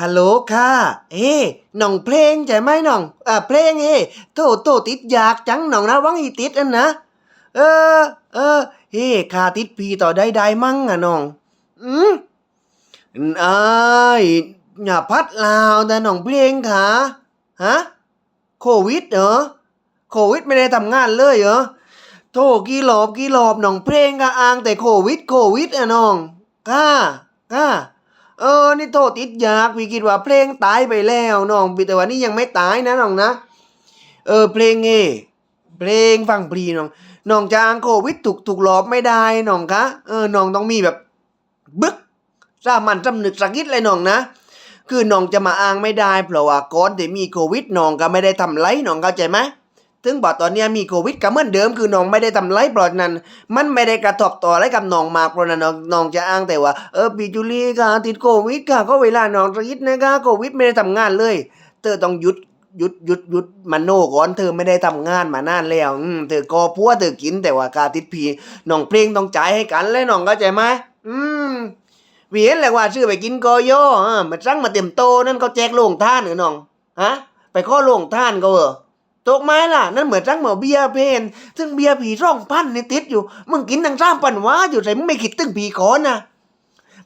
ฮัลโหลค่ะเฮ้น้องเพลงใช่ไหมน้องอ่าเพลงเฮ้โตโตติดอยากจังน้องนะวังอีติดอันนะ เออ เออเฮ้ข้าติดพีต่อได้ได้มั่งอะน้อง อืมไอ้ยอย่าพัดลาวแต่น้องเพลงค่ะฮะ โควิดเหรอ โควิดไม่ได้ทำงานเลยเหรอ โทษกี่รอบกี่รอบน้องเพลงก็อ้างแต่โควิด โควิดอะน้องค่ะค่ะ เออ นี่โทษติดยากพี่คิดว่าเพลงตายไปแล้วน้องแต่ว่านี่ยังไม่ตายนะน้องนะ เออเพลงเอเพลงฟังพรีน้องน้องจะอ้างโควิดถูกถูกรอบไม่ได้น้องคะเออน้องต้องมีแบบบึกสามันจำนึกสักนิดเลยน้องนะคือน้องจะมาอ้างไม่ได้เพราะว่าก่อนที่มีโควิดน้องก็ไม่ได้ทำไรน้องเข้าใจไหม ถึงบอตอนนี้มีโควิดก็เหมือนเดิมคือน้องไม่ได้ทำไรเพราะฉะนั้น มันไม่ได้กระทบต่ออะไรกับน้องมากเพราะนั้นน้องจะอ้างแต่ว่าเออพี่จุลีค่ะติดโควิดค่ะก็เวลาน้องระยิดนะคะโควิดไม่ได้ทำงานเลย เธอต้องหยุดหยุดหยุดหยุดมันโนก่อนเธอไม่ได้ทำงานมานานแล้วเธอก็พัวเธอกินแต่ว่ากาติดพีน้องเพลงต้องจ่ายให้กันเลยน้องเข้าใจไหมอืมเวียนแหละว่าชื่อไปกินกอย่ออะมันสั่งมาเต็มโตนั่นเขาแจกโรงท่านหรือน้องฮะไปข้อโรงท่านก็เหรอ ตกไม้ล่ะ นั่นเหมือนจังเหมือเบียร์เพน ซึ่งเบียร์ผีร่องพันนี่ติดอยู่ มึงกินทั้งสามปันวะอยู่ใส่มึงไม่คิดตึงผีขอนะ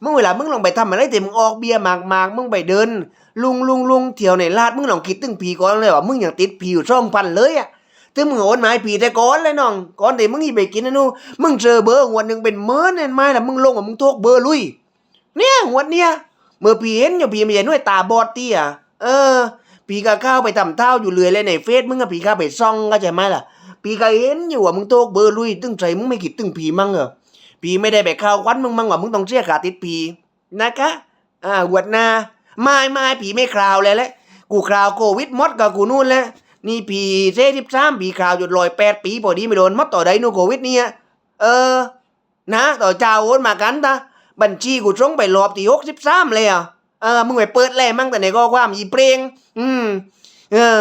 มึงเวลามึงลองไปทำอะไรแต่มึงออกเบียร์หมากมากมึงไปเดิน ลุงลุงลุงเที่ยวในลาดมึงลองคิดตึงผีก่อนเลยว่ามึงอยังติดผีอยู่ช่องพันเลยอะถึงมึงโอนหมายผีแต่ก่อนเลยน้องก่อนเดี๋ยวมึงอีไปกินนะนู่นมึงเจอเบอร์วันหนึ่งเป็นเมินเนี่ยไม่ล่ะมึงลงอะมึงโทกเบอร์ลุย เนี่ยงวดเนี่ยเมื่อผีเห็นอยู่ผีไม่ใช่น้วยตาบอดเตี้ยเออ ปีกาเข้าไปทำเท่าอยู่เลยเลยในเฟซมึงอะปีกาไปซ่องก็ใช่ไหมล่ะ ปีกาเห็นอยู่ว่ามึงโตกเบอร์ลุยตึ้งใจมึงไม่คิดตึ้งผีมั่งเหรอปีไม่ได้ไปเข้าควันมึงมั่งว่ามึงต้องเสียขาติดผีนะคะอ่าหวดหนาไม่ไม่ผีไม่คราวเลยแหละกูคราวโควิดมดกับกูนู่นแหละนี่ผีเซทิบสามปีคราวหยุดลอยแปดปีพอดีไม่โดนมดต่อใดนู่นโควิดเนี่ยเออ นะ ต่อเจ้าโอนมากันตาบัญชีกูตรงไปรอบที่หกสิบสามเลยอะ เออมึงไปเปิดแล่มั่งแต่ไหนก็ความอีเปรงอืม เออ